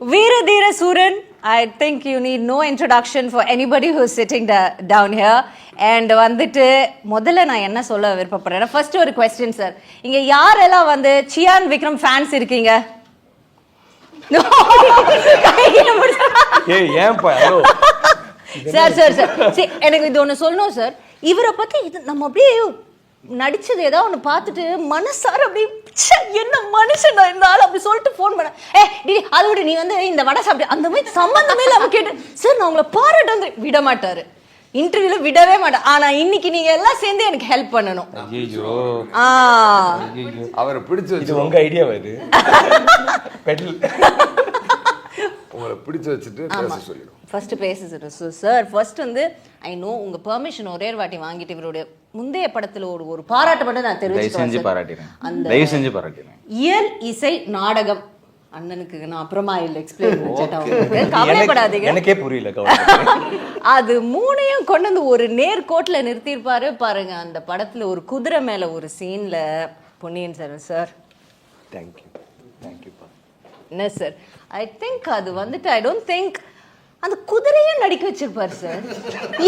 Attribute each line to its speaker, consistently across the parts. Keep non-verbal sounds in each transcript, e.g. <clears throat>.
Speaker 1: Veeradhira Suran, I think you need no introduction for anybody who's sitting da- down here. And வந்துட்டு முதல்ல நான் என்ன சொல்ல விருப்பப்படுறேன்னா ஃபர்ஸ்ட் ஒரு கொஸ்டின் சார் இங்க யாரெல்லாம் வந்து சியான் விக்ரம் ஃபேன்ஸ் இருக்கீங்க? சார் சார் சார் சரி எனக்கு இது ஒன்று சொல்லணும் சார் இவரை பத்தி இது நம்ம அப்படியே நடிச்சது ஏதோ ஒன்று பார்த்துட்டு மனசார அப்படியே என்ன மனுஷன் இந்த ஆள் அப்படி சொல்லிட்டு ஃபோன் பண்ண? ஏ டி அதை விட நீ வந்து இந்த வடை சாப்பிட்டு அந்த மாதிரி சம்பந்தமே இல்லாம கேட்டு சார் நான் உங்களை பாராட்ட வந்து விட மாட்டாரு. இன்டர்வியூல விடவே மாட்டேன். ஆனா இன்னைக்கு நீங்க எல்லாம் சேர்ந்து எனக்கு ஹெல்ப் பண்ணணும்.
Speaker 2: ஐயோ
Speaker 1: ஆ.
Speaker 3: அவரை பிடிச்சு வச்சு
Speaker 2: உங்க ஐடியாவா இது? பெடல்
Speaker 3: உங்களை பிடிச்சு வச்சுட்டு பேச சொல்லிடும்
Speaker 1: ஃபர்ஸ்ட் ஸோ சார் ஃபர்ஸ்ட் வந்து ஐ நோ உங்க பெர்மிஷன் ஒரு வாட்டி வாங்கிட்டு இவருடைய முந்தைய படத்துல ஒரு ஒரு பாராட்டு மட்டும் நான்
Speaker 4: தயவு செஞ்சு பாராட்டிடுறேன்
Speaker 1: அந்த
Speaker 4: தயவு செஞ்சு பாராட்டிடுறேன்
Speaker 1: இயல் இசை நாடகம். அண்ணனுக்கு நான் அப்புறமா இல்லை எக்ஸ்பிளைன் கவலைப்படாதீங்க.
Speaker 2: எனக்கே புரியல
Speaker 1: அது மூணையும் கொண்டு வந்து ஒரு நேர்கோட்டில் நிறுத்தியிருப்பாரு. பாருங்க அந்த படத்துல ஒரு குதிரை மேல ஒரு சீன்ல பொன்னியின் செல்வன் சார்
Speaker 2: தேங்க்யூ தேங்க்யூப்பா
Speaker 1: என்ன சார் ஐ திங்க் அது வந்துட்டு ஐ டோன்ட் திங்க் அந்த குதிரையும் நடிக்க வச்சிருப்பாரு சார்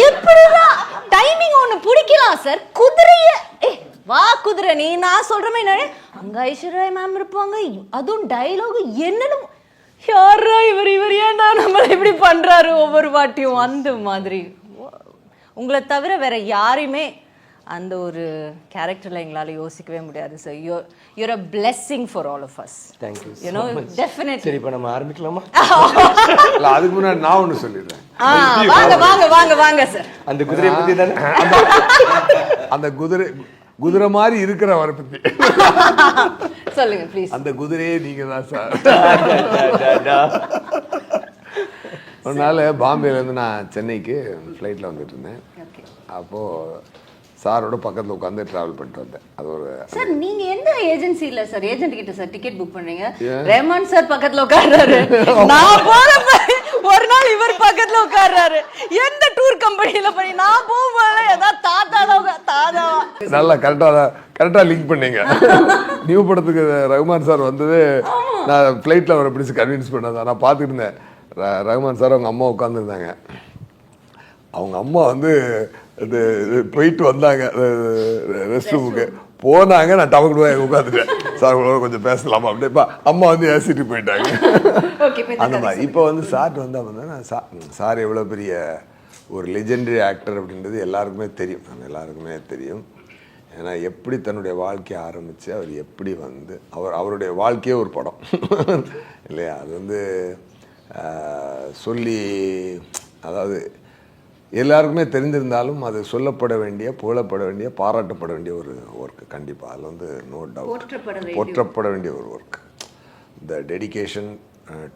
Speaker 1: எப்படிதான்? டைமிங் ஒண்ணு பிடிக்கலாம் சார் குதிரைய ஏ வா குதிரை. நீ நான் சொல்கிறமே என்ன நடி. அங்க ஐஸ்வர்யா மேம் இருப்பாங்க. அதுவும் டைலாகு என்னன்னு யாரா இவர் இவர் ஏன்டா நம்மள இப்படி பண்றாரு? ஒவ்வொரு வாட்டியும் அந்த மாதிரி. உங்களை தவிர வேற யாரையுமே அந்த ஒரு கேரக்டர்ல எங்களால யோசிக்கவே முடியாது. Sir you you're a blessing for all of us thank you you no definitely
Speaker 2: சரி இப்போ நம்ம ஆரம்பிக்கலாமா? <laughs>
Speaker 3: இல்ல அதுக்கு முன்னாடி நான் ஒண்ணு சொல்லிடுறேன்.
Speaker 1: வாங்க வாங்க வாங்க வாங்க சார்
Speaker 2: அந்த குதிரையை பத்தி தானே?
Speaker 3: அந்த குதிரை குதிரை மாதிரி இருக்கிற அவரை பத்தி. <laughs>
Speaker 1: சொல்லுங்க ப்ளீஸ்
Speaker 3: அந்த குதிரையே நீங்க தான் சார் <laughs> ஒரு நாள் பாம்பேலேருந்து நான் சென்னைக்கு ஃப்ளைட்டில் வந்துட்டு இருந்தேன்.
Speaker 1: ஓகே
Speaker 3: அப்போது சாரோட பக்கத்தில் உட்காந்து ட்ராவல் பண்ணிட்டு வந்தேன். அது ஒரு
Speaker 1: சார் நீங்க எந்த ஏஜென்சில சார்? ஏஜென்ட் கிட்ட சார் டிக்கெட் புக் பண்றீங்க? ரஹ்மான் சார் பக்கத்துல உட்கார்றாரு. நான் போறப்ப ஒரு நாள் இவர் பக்கத்துல உட்கார்றாரு. எந்த டூர் கம்பெனில பண்ணி நான் போகும்போது ஏதாவது தாத்தாவா தாத்தாவா
Speaker 3: நல்லா கரெக்டாக கரெக்டாக லிங்க் பண்ணீங்க. நியூ படத்துக்கு ரகுமான் சார் வந்தது நான் ஃப்ளைட்டில் அவரை பிடிச்சி கன்வின்ஸ் பண்ணதான் நான் பார்த்துட்டு இருந்தேன். ர- ரகுமான் சார் அவங்க அம்மா உட்காந்துருந்தாங்க அவங்க அம்மா வந்து இது இது போயிட்டு வந்தாங்க. ரெஸ்ட் ரூமுக்கு போனாங்க நான் டபக்கு போய் உட்காந்துட்டேன். சார் உங்களோட கொஞ்சம் பேசலாமா? அப்படிப்பா அம்மா வந்து ஏசிட்டு போயிட்டாங்க. அந்த மாதிரி. இப்போ வந்து சார் வந்து நான் சா சார் எவ்வளோ பெரிய ஒரு லெஜெண்டரி ஆக்டர் அப்படின்றது எல்லாருக்குமே தெரியும். நம்ம எல்லாருக்குமே தெரியும். ஏன்னா எப்படி தன்னுடைய வாழ்க்கையை ஆரம்பித்து அவர் எப்படி வந்து அவர் அவருடைய வாழ்க்கையே ஒரு படம். இல்லையா? அது வந்து சொல்லி அதாவது எல்லாருக்குமே தெரிந்திருந்தாலும் அது சொல்லப்பட வேண்டிய புகழப்பட வேண்டிய பாராட்டப்பட வேண்டிய ஒரு ஒர்க் கண்டிப்பாக அதில் வந்து நோ டவுட்
Speaker 1: போற்றப்பட வேண்டிய.
Speaker 3: ஒரு work the dedication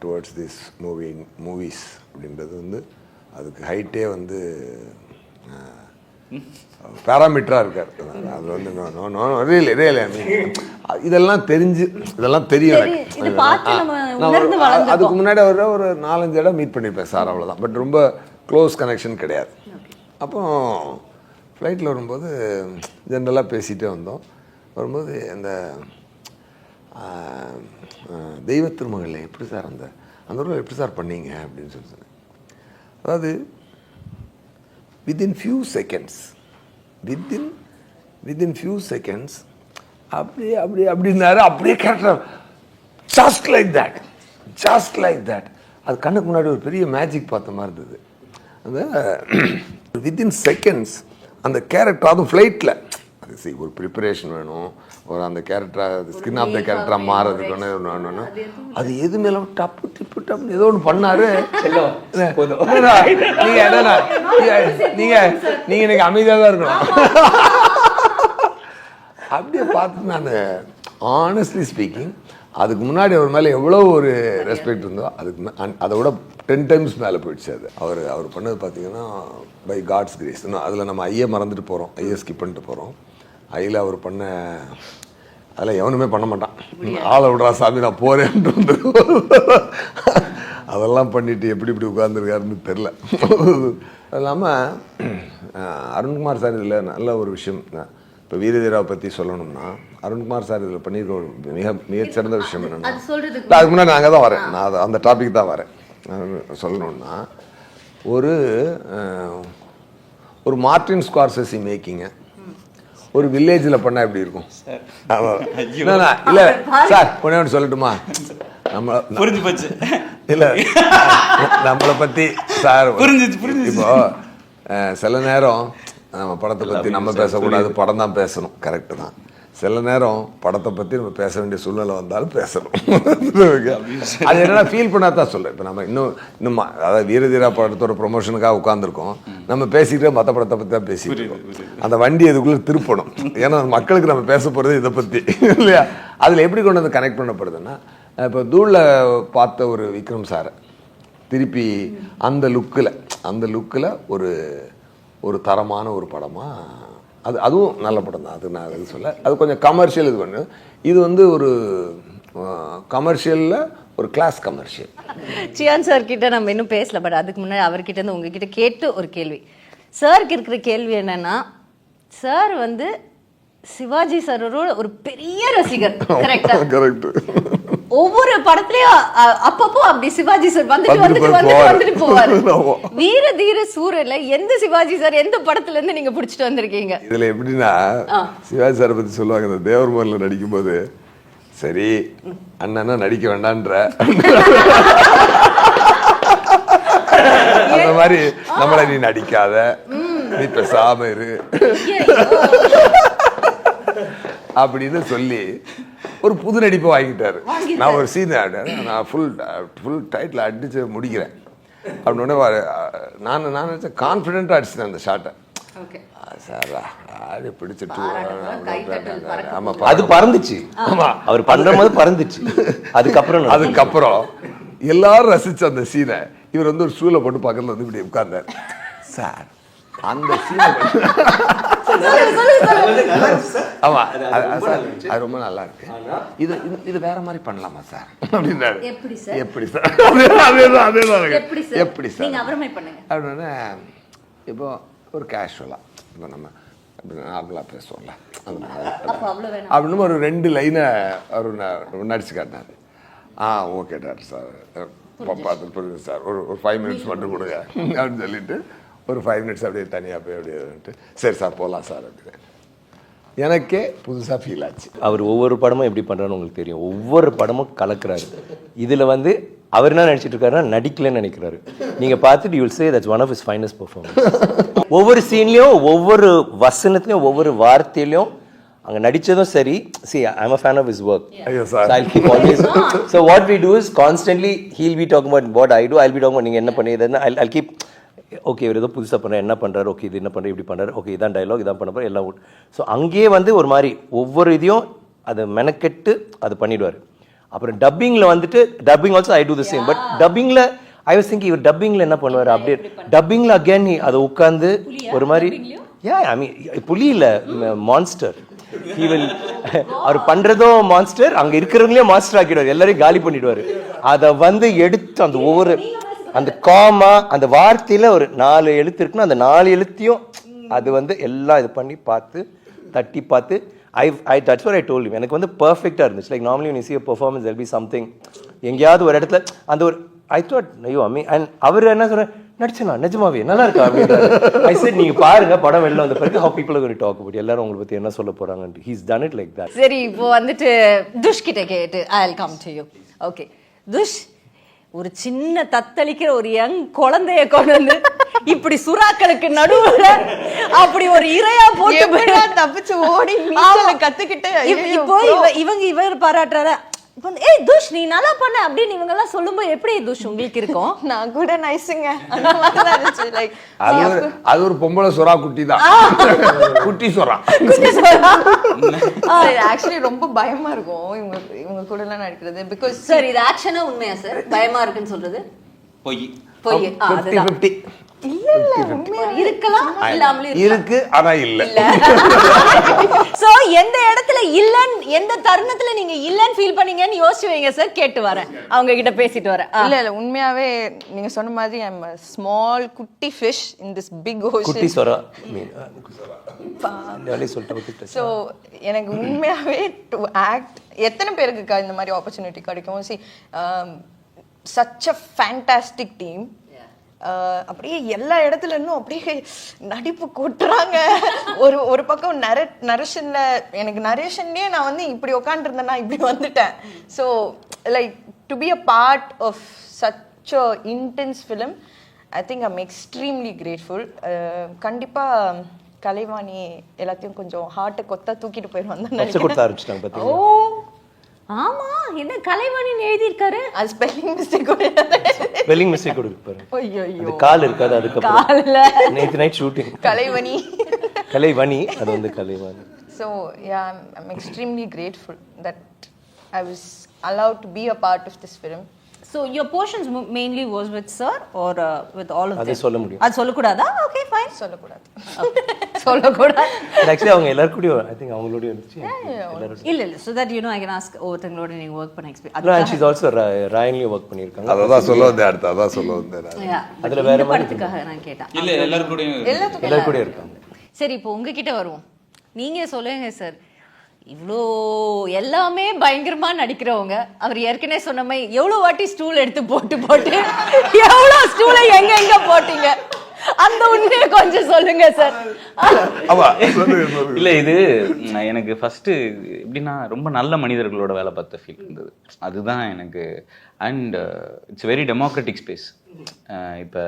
Speaker 3: towards this movie movies அப்படின்றது வந்து அதுக்கு ஹைட்டே வந்து பேராமீட்டராக இருக்கார். அது வந்து நோ ரியல் ரியல் இதெல்லாம் தெரிஞ்சு இதெல்லாம் தெரியும் எனக்கு. ஒரு-. அதுக்கு முன்னாடி அவர் ஒரு நாலஞ்சு இடம் மீட் பண்ணியிருப்பேன் சார் அவ்வளோதான் பட் ரொம்ப க்ளோஸ் கனெக்ஷன் கிடையாது. அப்போ ஃப்ளைட்டில் வரும்போது ஜென்ரலாக பேசிகிட்டே வந்தோம். வரும்போது இந்த ஆஹ், தெய்வ திருமகளில் எப்படி சார் அந்த அந்த ஊரில் எப்படி சார் பண்ணீங்க அப்படின்னு சொல்லி சொன்னேன். அதாவது within few seconds within within few seconds அப்படியே அப்படியே அப்படின்னாரு அப்படியே character just like that just like that அது கண்ணுக்கு முன்னாடி ஒரு பெரிய மேஜிக் பார்த்த மாதிரி இருந்தது. அந்த <clears throat> வித்தின் செகண்ட்ஸ் அந்த கேரக்டர் அதுவும் ஃப்ளைட்டில் அது see, ஒரு ப்ரிப்பரேஷன் வேணும். ஒரு அந்த கேரக்டராக ஸ்கின் ஆஃப் த கேரக்டராக மாறதுக்கு ஒன்று அது எது மேலே டப்பு டிப்பு டப்பு ஏதோ ஒன்று பண்ணாரு.
Speaker 2: செல்லம், போதும்.
Speaker 3: என்னடா, நீங்க என்னடா நீங்க- நீங்க நீங்க எனக்கு அமைதியாக தான் இருக்கணும். அப்படியே பார்த்து நான் ஆனஸ்ட்லி ஸ்பீக்கிங் அதுக்கு முன்னாடி அவர் மேலே எவ்வளோ ஒரு ரெஸ்பெக்ட் இருந்தோ அதுக்கு அதை விட டென் டைம்ஸ் மேலே போயிடுச்சு அது. அவர் அவர் பண்ணது பார்த்தீங்கன்னா பை காட்ஸ் கிரேஸ் இன்னும் அதில் நம்ம ஐயை மறந்துட்டு போகிறோம் ஐயை ஸ்கிப் பண்ணிட்டு போகிறோம் ஐயில் அவர் பண்ண அதெல்லாம் எவனுமே பண்ண மாட்டான். ஆளை விடுறா சாமி நான் போகிறேன்ட்டு வந்து அதெல்லாம் பண்ணிட்டு எப்படி இப்படி உட்கார்ந்துருக்காருன்னு தெரில அது இல்லாமல் அருண்குமார் சார் இதில் நல்ல ஒரு விஷயம். இப்போ வீரதீராவை பற்றி சொல்லணும்னா அருண்குமார் சார் இதில் பண்ணியிருக்க ஒரு மிக மிகச்சிறந்த விஷயம் என்னன்னா அதுக்கு முன்னாடி நான் அங்கே தான் வரேன். நான் அந்த டாபிக் தான் வரேன். நான் சொல்லணும்னா ஒரு ஒரு மார்டின் ஸ்கார்சசி மேக்கிங்க. ஒரு வில்லேஜில் பண்ணால் எப்படி இருக்கும்? ஆமா. இல்ல, சார் ஒண்ணே ஒன்று சொல்லட்டுமா? நம்ம
Speaker 4: புரிஞ்சு போச்சு.
Speaker 3: இல்ல. நம்மளை பத்தி சார்
Speaker 4: புரிஞ்சுச்சு, புரிஞ்சுச்சு.
Speaker 3: இப்போ சில நேரம் நம்ம படத்தை பத்தி நம்ம பேசக்கூடாது படம் தான் பேசணும். கரெக்டு தான். சில நேரம் படத்தை பத்தி நம்ம பேச வேண்டிய சூழ்நிலை வந்தாலும் பேசணும். அது என்னன்னா ஃபீல் பண்ணா தான் சொல்றேன். இப்போ நம்ம இன்னும் இன்னும் அதாவது வீரதீரா படத்தோட ப்ரொமோஷனுக்காக உட்காந்துருக்கோம் நம்ம பேசிக்கிட்டே மற்ற படத்தை பத்தி தான் பேசிட்டு இருக்கோம். அந்த வண்டி அதுக்குள்ள திருப்பணும். ஏன்னா மக்களுக்கு நம்ம பேச போறது இதை பத்தி இல்லையா? அதுல எப்படி கொண்டு வந்து கனெக்ட் பண்ணப்படுதுன்னா இப்போ தூள்ல பார்த்த ஒரு விக்ரம் சாரை திருப்பி அந்த லுக்கில் அந்த லுக்கில் ஒரு ஒரு தரமான ஒரு படமாக அது அதுவும் நல்ல படம் தான். அது நான் இது சொல்ல அது கொஞ்சம் கமர்ஷியல் இது பண்ணு. இது வந்து ஒரு கமர்ஷியலில் ஒரு கிளாஸ் கமர்ஷியல்
Speaker 1: சியான் சார் கிட்ட நம்ம இன்னும் பேசல பட் அதுக்கு முன்னாடி அவர்கிட்ட இருந்து உங்ககிட்ட கேட்டு ஒரு கேள்வி. சாருக்கு இருக்கிற கேள்வி என்னன்னா சார் வந்து சிவாஜி சாரோட ஒரு பெரிய ரசிகர். <laughs> கரெக்டா ஒவ்வொரு படத்துலயும் அப்பப்போ அப்படி சிவாஜி சார் வந்துட்டு
Speaker 3: வந்துட்டு
Speaker 1: வந்துட்டு வந்துட்டு
Speaker 3: போவாரு. <laughs>
Speaker 1: வீர தீர சூரன்ல எந்த சிவாஜி சார் எந்த படத்துல இருந்து நீங்க புடிச்சிட்டு வந்திருக்கீங்க?
Speaker 3: இதில் எப்படின்னா. சிவாஜி சாரை பற்றி சொல்லுவாங்க இந்த தேவர்மனில் நடிக்கும்போது சரி அண்ணனா நடிக்க வேண்டான்ற. அந்த மாதிரி நம்மளை நீ நடிக்காத. நீ பேசாம இரு. அப்படின்னு சொல்லி ஒரு புது நடிப்பை வாங்கிட்டாரு.
Speaker 1: வாங்கிட்டாரு.
Speaker 3: நான் ஒரு சீன் நான் ஃபுல் ஃபுல் டைட்டில் அடிச்சு முடிக்கிறேன். அப்படின்னு நான் நான் நினச்சேன் கான்ஃபிடென்ட்டாக அடிச்சிட்டேன் அந்த ஷாட்டை
Speaker 1: ஓகே.
Speaker 3: சார் ஆடு பிடிச்சிட்டு
Speaker 1: பாராட்டுறோம், கைத்தட்டல் பறக்க
Speaker 3: ஆமா
Speaker 4: அது பறந்துச்சு.
Speaker 3: ஆமா.
Speaker 4: அவர் பண்ற போது பறந்துச்சு. அதுக்கப்புறம்.
Speaker 3: அதுக்கப்புறம் எல்லாரும் ரசிச்ச அந்த சீனை இவர் வந்து ஒரு ஸ்டூல போட்டு பக்கத்துல வந்து இப்படி உட்கார்ந்தார். சார் அந்த சீனை ஆமா அது- அது சார், அது ரொம்ப நல்லா இருக்கு. இது இது- இது வேற மாதிரி பண்ணலாமா சார்? அப்படின்னாரு.
Speaker 1: எப்படி சார்?
Speaker 3: எப்படி சார்? அதேதான் அதேதான் அதேதான்
Speaker 1: எப்படி சார்?
Speaker 3: எப்படி சார்?
Speaker 1: நீங்க அப்புறமே பண்ணுங்க.
Speaker 3: அப்படின்னா இப்போ ஒரு கேஷுவலாக இப்போ நம்ம நார்மலாக பேசுவோம்ல. அப்படின்னு ஒரு ரெண்டு லைனை அவர் நடிச்சு காட்டினார். ஆ ஓகே டாக்டர் சார். பார்த்து புரியுது சார். ஒரு ஒரு ஃபைவ் மினிட்ஸ் மட்டும் கொடுங்க அப்படின்னு சொல்லிட்டு ஒரு ஃபைவ் மினிட்ஸ் அப்படியே தனியாக போய் அப்படியே வந்துட்டு சரி சார் போகலாம் சார் அப்படின்னு எனக்கே புதுசாக ஃபீல் ஆச்சு.
Speaker 4: அவர் ஒவ்வொரு படமும் எப்படி பண்றாருன்னு உங்களுக்கு தெரியும். ஒவ்வொரு படமும் கலக்குறாரு. இதுல வந்து அவர் என்ன நினைச்சிட்டு இருக்காருன்னா நடிக்கலன்னு நினைக்கிறாரு. நீங்க பார்த்துட்டு you'll say that's one of his finest performance ஒவ்வொரு சீன்லயும் ஒவ்வொரு வசனத்திலையும் ஒவ்வொரு வார்த்தையிலையும் அங்க நடிச்சதும் சரி. See i'm a fan of his work.
Speaker 3: ஐயோ sir
Speaker 4: So I'll keep always. so what we do is constantly he'll be talking about what I do. I'll be talking about நீங்க என்ன பண்ணியதுன்னு I'll, I'll keep okay இவர் ஏதோ புதுசாக பண்ணுறாரு என்ன பண்ணுறாரு okay இது என்ன பண்ணுறாரு இப்படி பண்ணுறாரு ஓகே இதான் டைலாக் இதான் பண்ண போகிறோம் எல்லாம் ஸோ அங்கேயே வந்து ஒரு மாதிரி ஒவ்வொரு இதையும் அதை மெனக்கெட்டு அது பண்ணிடுவார். அப்புறம் டப்பிங்கில் வந்துட்டு dubbing also I do the same but டப்பிங்கில் I was think இவர் டப்பிங்கில் என்ன பண்ணுவார் அப்படியே டப்பிங்கில் அகேன் அதை உட்காந்து ஒரு மாதிரி யா ஐ மீன் புலி இல்லை மான்ஸ்டர் will அவர் பண்றதும் மான்ஸ்டர் அங்க இருக்கிறவங்களையும் மாஸ்டர் ஆக்கிடுவார் எல்லாரையும் காலி பண்ணிடுவாரு. அத வந்து எடுத்து அந்த ஒவ்வொரு அந்த காமா அந்த வார்த்தையில ஒரு நாலு எழுத்து இருக்குன்னா அந்த நாலு எழுத்தையும் அது வந்து எல்லாம் இது பண்ணி பார்த்து தட்டி பார்த்து ஐ ஐ டச் ஐ டோல் எனக்கு வந்து பர்ஃபெக்டாக இருந்துச்சு. Like normally one C performance L B something எங்கேயாவது ஒரு இடத்துல அந்த ஒரு ஐ தாட் ஐயோ அம்மி அண்ட் அவர் என்ன சொல்ற நடிச்சனா? நிஜமாவே நல்லா இருக்கா? அப்படின்றாரு. ஐ செட் நீங்க பாருங்க படம் வெளில வந்த பிறகு ஹவ் பீப்புள் ஒரு டாக் அபவுட் எல்லாரும் உங்களை பத்தி என்ன சொல்ல போறாங்க he's done it like that
Speaker 1: சரி இப்போ வந்துட்டு துஷ் கிட்ட கேட்டு I will come to you okay Tush ஒரு சின்ன தத்தளிக்கிற ஒரு யங் குழந்தைய கொண்டு வந்து இப்படி சுறாக்களுக்கு நடுவுல அப்படி ஒரு இரையா போட்டு
Speaker 5: தப்பிச்சு ஓடி கத்துக்கிட்டு,
Speaker 1: இப்போ இவங்க இவர் பாராட்டுறாரு? இப்போ ஏய் துஷ் நீ நல்லா பண்ண அப்படின்னு இவங்க எல்லாம் சொல்லும்போது எப்படி துஷ் உங்களுக்கு இருக்கும்? <laughs>
Speaker 5: நான் கூட நைஸுங்க
Speaker 3: அது ஒரு அது ஒரு பொம்பளை சுறா குட்டி தான். குட்டி சுறா.
Speaker 5: ஆக்சுவலி <laughs> ரொம்ப பயமா இருக்கும் இவங்க இவங்க கூட எல்லாம் நடிக்கிறது பிகாஸ்
Speaker 1: சார் இது ஆக்ஷனா உண்மையா சார் பயமா இருக்குன்னு சொல்றது?
Speaker 6: பொய்.
Speaker 1: பொய்.
Speaker 3: ஃபிஃப்டி ஃபிஃப்டி இருக்கு ஆனா இல்ல.
Speaker 1: சோ எந்த இடத்துல இல்லன்னு எந்த தருணத்துல நீங்க இல்லன்னு ஃபீல் பண்ணீங்கன்னு யோசிச்சு வைங்க சார் கேட்டு வரேன். அவங்க கிட்ட பேசிட்டு வரேன்.
Speaker 5: இல்ல இல்ல உண்மையாவே நீங்க சொன்ன மாதிரி ஸ்மால் குட்டி ஃபிஷ் இன் திஸ் பிக்
Speaker 4: குட்டி
Speaker 5: ஓஷன்
Speaker 4: சொரா விட்டுட்டேன்.
Speaker 5: ஸோ எனக்கு உண்மையாவே டு ஆக்ட் எத்தனை பேருக்கு க- இந்த மாதிரி ஆப்பர்ச்சுனிட்டி கிடைக்கும்? See such a fantastic team அப்படியே எல்லா இடத்துல இருந்தும் அப்படியே நடிப்பு கொட்டுறாங்க. ஒரு ஒரு பக்கம் நர நரேஷன்ல எனக்கு நரேஷன்லயே நான் வந்து இப்படி உட்காந்துருந்தேன்னா இப்படி வந்துட்டேன். So like to be a part of such a intense film I think I'm extremely grateful கண்டிப்பாக கலைவாணி எல்லாத்தையும் கொஞ்சம் ஹார்ட்டை கொத்தா தூக்கிட்டு போயிடுவாங்க
Speaker 1: ஓ ஆமா என்ன கலைவாணின்னு எழுதியிருக்காரு?
Speaker 5: அது ஸ்பெல்லிங் மிஸ்டேக்
Speaker 4: வெல்லிங் மிஸ்டேக் கொடுப்பாரு
Speaker 5: ஐயோ
Speaker 4: அந்த கால் இருக்காது அதுக்கப்புறம்
Speaker 1: கால்ல.
Speaker 4: நேற்று நைட் ஷூட்டிங்
Speaker 5: கலைவணி.
Speaker 4: கலைவணி அது வந்து Kalaivani.
Speaker 5: So yeah I'm extremely grateful that I was allowed to be a part of this film.
Speaker 1: So your portions mo- mainly was with sir or uh, with all of
Speaker 4: அது? சொல்ல முடியும்.
Speaker 1: அது சொல்லக்கூடாதா? Okay fine
Speaker 5: சொல்லக்கூடாது.
Speaker 1: சொல்லக்கூடாது.
Speaker 4: Actually அவங்க எல்லாரும் I think அவங்களோடய இருந்துச்சு.
Speaker 1: இல்ல இல்ல. So that you know I can ask ஒருத்தங்களோட நீங்க ஒர்க் பண்ண எக்ஸ்பீரியன்ஸ்
Speaker 4: ஷீஸ் ஆல்சோ ராயன்லயும் ஒர்க் பண்ணியிருக்காங்க.
Speaker 3: அதான் சொல்ல வந்தேன் அடுத்து. அதான் சொல்ல வந்தேன்.
Speaker 4: அதுல வேற
Speaker 1: படத்துக்காக நான் கேட்டேன்.
Speaker 6: இல்ல எல்லாரும்
Speaker 5: எல்லாத்துக்கும்
Speaker 4: எல்லாரும் கூட இருக்காங்க.
Speaker 1: சரி இப்போ உங்ககிட்ட வருவோம். நீங்க சொல்லுங்க சார் இவ்வளோ எல்லாமே பயங்கரமா நடிக்கிறவங்க. அவர் ஏற்கனவே சொன்ன மாதிரி எவ்வளோ வாட்டி ஸ்டூல் எடுத்து போட்டு போட்டு எவ்வளோ ஸ்டூலை எங்க எங்க போட்டீங்க? அந்த உண்மையை கொஞ்சம் சொல்லுங்க சார்
Speaker 6: இல்ல இது எனக்கு ஃபர்ஸ்ட் எப்படின்னா ரொம்ப நல்ல மனிதர்களோட வேலை பார்த்த ஃபீல் இருந்தது. அதுதான் எனக்கு and it's very democratic space இப்போ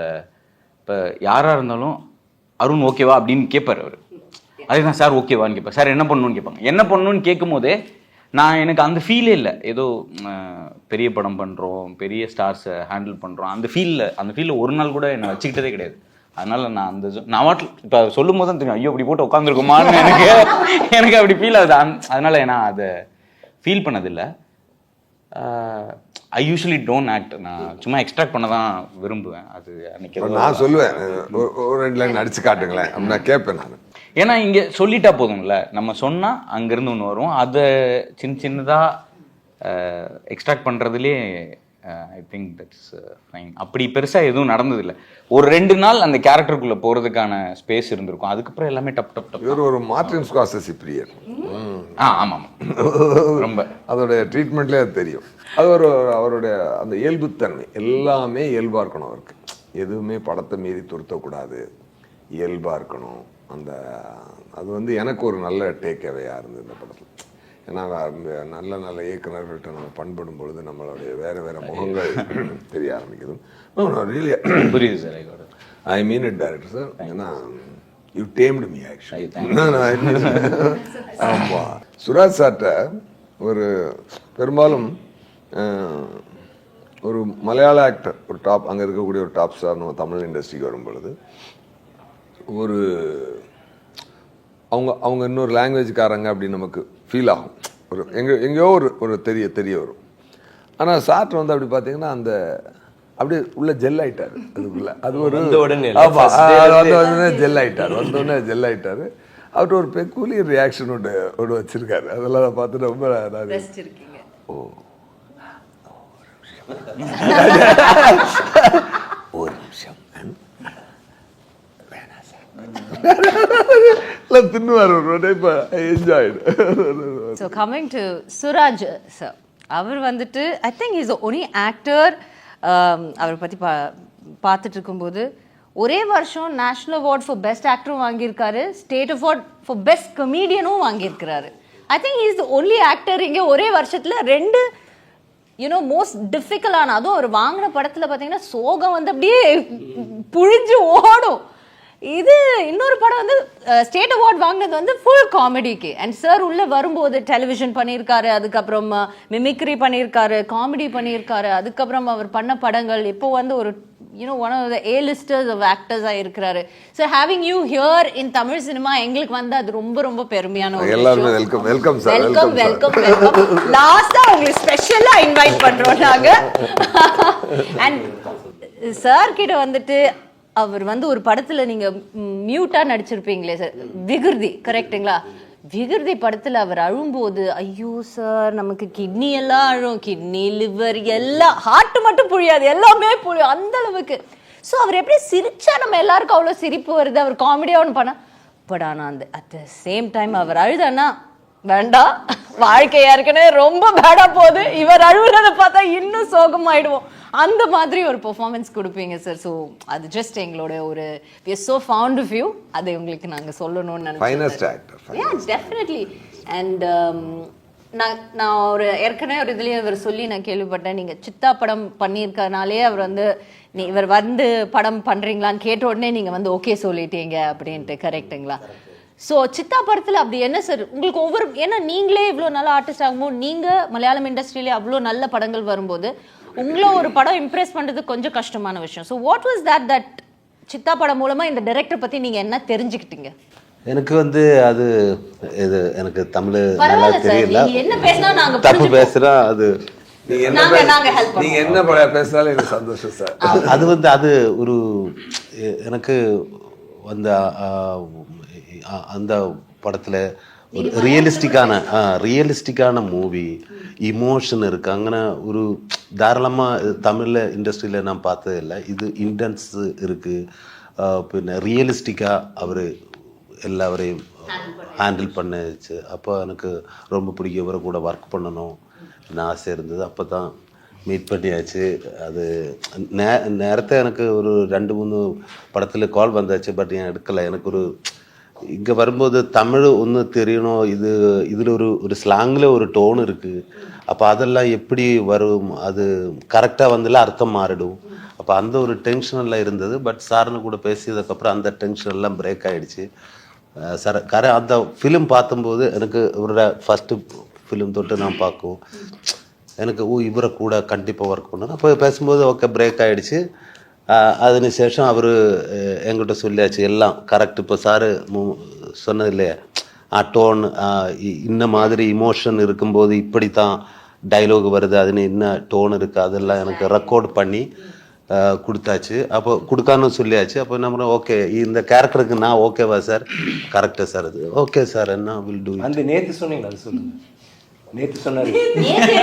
Speaker 6: இப்போ யாரா இருந்தாலும் அருண் ஓகேவா அப்படின்னு கேட்பாரு அவர். அதுதான் சார் ஓகேவான்னு கேட்பார் சார் என்ன பண்ணணும்னு கேட்பாங்க. என்ன பண்ணணும்னு கேட்கும் போதே நான் எனக்கு அந்த ஃபீலே இல்லை. ஏதோ பெரிய படம் பண்ணுறோம் பெரிய ஸ்டார்ஸை ஹேண்டில் பண்ணுறோம் அந்த ஃபீலில் அந்த ஃபீலில் ஒரு நாள் கூட என்னை வச்சுக்கிட்டதே கிடையாது. அதனால நான் அந்த நான் வாட்டில் இப்போ சொல்லும் போது தான் தெரியும். ஐயோ இப்படி போட்டு உட்காந்துருக்குமான்னு எனக்கு எனக்கு அப்படி ஃபீல் ஆகுது. அந்த- அதனால நான் அதை ஃபீல் பண்ணதில்லை. ஐ யூஸ்வலி டோன்ட் ஆக்ட் நான் சும்மா எக்ஸ்ட்ராக்ட் பண்ண தான் விரும்புவேன். அது அன்னைக்கு
Speaker 3: நான் சொல்லுவேன். ஒரு- ரெண்டு லைன் அடிச்சு காட்டுங்களேன். நான் கேட்பேன் நான்.
Speaker 6: ஏன்னா இங்க சொல்லிட்டா போதும்ல. நம்ம சொன்னா அங்கிருந்து ஒன்று வரும். அதை சின்ன சின்னதா எக்ஸ்ட்ராக்ட் பண்றதுலயே ஐ திங்க் தட்ஸ் ஃபைன் அப்படி பெருசா எதுவும் நடந்ததில்ல. ஒரு ரெண்டு நாள் அந்த கேரக்டருக்குள்ள போறதுக்கான ஸ்பேஸ் இருந்திருக்கும். அதுக்கப்புறம் எல்லாமே டப் டப் டப்.
Speaker 3: இவர் ஒரு மார்டின் ஸ்காசசி பிரியர்
Speaker 6: ஆ ஆமா ஆமா ரொம்ப.
Speaker 3: அதோடைய ட்ரீட்மெண்ட்லேயே அது தெரியும். அது ஒரு அவருடைய அந்த இயல்புத்தன்மை. எல்லாமே இயல்பாக இருக்கணும் அவருக்கு. எதுவுமே படத்தை மீறி துருத்தக்கூடாது. இயல்பாக இருக்கணும். அந்த அது வந்து எனக்கு ஒரு நல்ல டேக் அவையாக இருந்தது இந்த படத்தில். ஏன்னா நல்ல நல்ல இயக்குனர்கள்ட்ட நம்ம பண்படும் பொழுது நம்மளுடைய வேறு வேறு முகங்கள் தெரிய ஆரம்பிக்குது
Speaker 6: புரியுது sir
Speaker 3: I mean it director sir ஏன்னா யூ டேம்டு மீ ஆக்சுவலி ஆமா. சுராஜ் சார்ட்ட ஒரு பெரும்பாலும் ஒரு மலையாள ஆக்டர் ஒரு டாப் அங்கே இருக்கக்கூடிய ஒரு டாப் ஸ்டார் நம்ம தமிழ் இண்டஸ்ட்ரிக்கு வரும் பொழுது ஒரு அவங்க அவங்க இன்னொரு லாங்குவேஜ்காரங்க அப்படின்னு நமக்கு ஃபீல் ஆகும். ஒரு எங்க எங்கேயோ ஒரு ஒரு தெரிய தெரிய வரும். ஆனால் சார்ட் வந்து அப்படி பார்த்தீங்கன்னா அந்த அப்படியே உள்ள ஜெல் ஆயிட்டாரு. அதுக்குள்ள. அது ஒரு
Speaker 4: வந்த உடனே இல்ல,
Speaker 3: ஆமா
Speaker 4: first day ல
Speaker 3: வந்த உடனே ஜெல் ஆயிட்டார். வந்த உடனே ஜெல் ஆயிட்டாரு. அவர்கிட்ட ஒரு பெக்கூலியர் ரியாக்ஷன் ஒன்று ஒன்று வச்சிருக்காரு. அதெல்லாம் நான் பார்த்து ரொம்ப நான்
Speaker 1: ரெஸ்ட் இருக்கீங்க. <laughs>
Speaker 3: ஒரு நிமிஷம். வேணாம் சார். இல்லை தின்னுவார் ஒரு type enjoyed
Speaker 1: so coming to Suraj sir அவர் வந்துட்டு I think is only actor அவரை பற்றி பா பார்த்துட்டு இருக்கும்போது ஒரே வருஷம் நேஷனல் அவார்ட் ஃபார் பெஸ்ட் ஆக்டரும் வாங்கியிருக்காரு ஸ்டேட் அவார்ட் ஃபார் பெஸ்ட் கமீடியனும் வாங்கியிருக்கிறாரு. I think is the only actor இங்கே ஒரே வருஷத்தில் ரெண்டு யூனோ மோஸ்ட் டிஃபிகல்டான அதுவும் அவர் வாங்கின படத்தில் பார்த்தீங்கன்னா சோகம் வந்து அப்படியே புழிஞ்சு ஓடும். இது இன்னொரு படம் வந்து ஸ்டேட் அவார்ட் வாங்கினது வந்து ஃபுல் காமெடிக்கு அண்ட் சார் உள்ள வரும்போது டெலிவிஷன் பண்ணியிருக்காரு அதுக்கப்புறம் மிமிக்ரி பண்ணியிருக்காரு காமெடி பண்ணியிருக்காரு அதுக்கப்புறம் அவர் பண்ண படங்கள் இப்போ வந்து ஒரு you know one of the A listers of ஆக்டர்ஸாக இருக்கிறாரு. So having you here in Tamil cinema எங்களுக்கு வந்து அது ரொம்ப ரொம்ப பெருமையான ஒரு
Speaker 3: எல்லாருமே. Welcome welcome sir
Speaker 1: welcome
Speaker 3: welcome
Speaker 1: welcome welcome லாஸ்டா உங்களுக்கு ஸ்பெஷலா இன்வைட் பண்றோம் நாங்க. <laughs> அண்ட் சார் கிட்ட வந்துட்டு அவர் வந்து ஒரு படத்துல நீங்க மியூட்டா நடிச்சிருப்பீங்களே சார் விகிருதி கரெக்ட்டுங்களா விகிருதி படத்துல அவர் அழும்போது ஐயோ சார் நமக்கு கிட்னி எல்லாம் அழும். கிட்னி லிவர் எல்லாம் ஹார்ட் மட்டும் புழியாது. எல்லாமே புழியும் அந்த அளவுக்கு. ஸோ அவர் எப்படி சிரிச்சா நம்ம எல்லாருக்கும் அவ்வளோ சிரிப்பு வருது? அவர் காமெடியாக ஒன்று பண்ணா. பட் ஆனால் அந்த அட் த சேம் டைம் அவர் அழுதானா வேண்டாம் வாழ்க்கை ஏற்கனவே ரொம்ப பேடா போகுது. இவர் அழுகுறத பார்த்தா இன்னும் சோகமாயிடுவோம். அந்த மாதிரி ஒரு பெர்ஃபார்மன்ஸ் கொடுப்பீங்க சார் ஸோ அது ஜஸ்ட் எங்களோட ஒரு we so found of you அதை உங்களுக்கு நாங்க சொல்லணும்னு யா டெஃபினெட்லி அண்ட் நான் நான் ஒரு ஏற்கனவே ஒரு இதுலேயே இவர் சொல்லி நான் கேள்விப்பட்டேன். நீங்கள் சித்தா படம் பண்ணியிருக்கனாலே அவர் வந்து நீ இவர் வந்து படம் பண்ணுறீங்களான்னு கேட்ட உடனே நீங்கள் வந்து ஓகே சொல்லிட்டீங்க அப்படின்ட்டு கரெக்ட்டுங்களா ஸோ சித்தா படத்தில் அப்படி என்ன சார் உங்களுக்கு ஒவ்வொரு ஏன்னா நீங்களே இவ்வளோ நல்ல ஆர்டிஸ்ட் ஆகும்போது நீங்கள் மலையாளம் இண்டஸ்ட்ரியிலே அவ்வளோ நல்ல படங்கள் வரும்போது உங்களை ஒரு படம் இம்ப்ரெஸ் பண்ணுறது கொஞ்சம் கஷ்டமான விஷயம். So what was that that Chithha படம் மூலமாக இந்த டைரக்டர் பற்றி நீங்கள் என்ன தெரிஞ்சுக்கிட்டீங்க?
Speaker 7: எனக்கு வந்து அது இது எனக்கு தமிழ் நல்லா தெரியல.
Speaker 1: என்ன பேசினா நாங்க
Speaker 7: தப்பு. பேசுறா அது
Speaker 3: நீங்க என்ன பேசினாலும் எனக்கு சந்தோஷம் சார்
Speaker 7: அது- அது வந்து அது ஒரு எனக்கு அந்த அந்த படத்துல ஒரு ரியலிஸ்டிக்கான ரியலிஸ்டிக்கான மூவி இமோஷன் இருக்கு. அங்கே ஒரு தாராளமாக தமிழில் இண்டஸ்ட்ரியில் நான் பார்த்தது இல்லை. இது இன்டென்ஸ் இருக்கு. ஆ, பின்ன ரியலிஸ்டிக்காக அவர் எல்லாவரையும் ஹேண்டில் பண்ணுச்சு. அப்போ எனக்கு ரொம்ப பிடிக்கும். இவரை கூட ஒர்க் பண்ணணும் நான் ஆசை இருந்தது. அப்போ தான் மீட் பண்ணியாச்சு. அது நே நேரத்தை எனக்கு ஒரு ரெண்டு மூணு படத்தில் கால் வந்தாச்சு. பட் ஏன் எடுக்கலை. எனக்கு ஒரு இங்கே வரும்போது தமிழ் ஒன்று தெரியணும். இது இதில் ஒரு ஒரு ஸ்லாங்கில் ஒரு டோன் இருக்குது அப்போ அதெல்லாம் எப்படி வரும்? அது கரெக்டாக வந்துல அர்த்தம் மாறிடும். அப்போ அந்த ஒரு டென்ஷனெல்லாம் இருந்தது. பட் சார்னு கூட பேசியதுக்கப்புறம் அந்த டென்ஷன்லாம் பிரேக் ஆயிடுச்சு. சார் கர அந்த ஃபிலிம் பார்த்தும்போது எனக்கு இவரோட ஃபஸ்ட்டு ஃபிலிம் தொட்டு நான் பார்க்கும். எனக்கு ஓ இவரை கூட கண்டிப்பாக ஒர்க் பண்ணணும். அப்போ பேசும்போது ஓகே பிரேக் ஆகிடுச்சு அதினு சேஷம் அவர் என்கிட்ட சொல்லியாச்சு எல்லாம் கரெக்ட் இப்போ சாரு சொன்னது இல்லையா ஆ டோன் இந்த மாதிரி இமோஷன் இருக்கும்போது இப்படி தான் டைலாக் வருது அதுன்னு என்ன டோன் இருக்குது அதெல்லாம் எனக்கு ரெக்கார்ட் பண்ணி கொடுத்தாச்சு அப்போ கொடுக்கான்னு சொல்லியாச்சு அப்போ நம்ம ஓகே இந்த கேரக்டருக்கு நான் ஓகேவா சார் கரெக்டா சார் அது ஓகே சார் என்ன வில் டூ
Speaker 4: அந்த நேத்து சொன்னீங்க அது சொல்லுங்க நேத்து சொன்னாரு.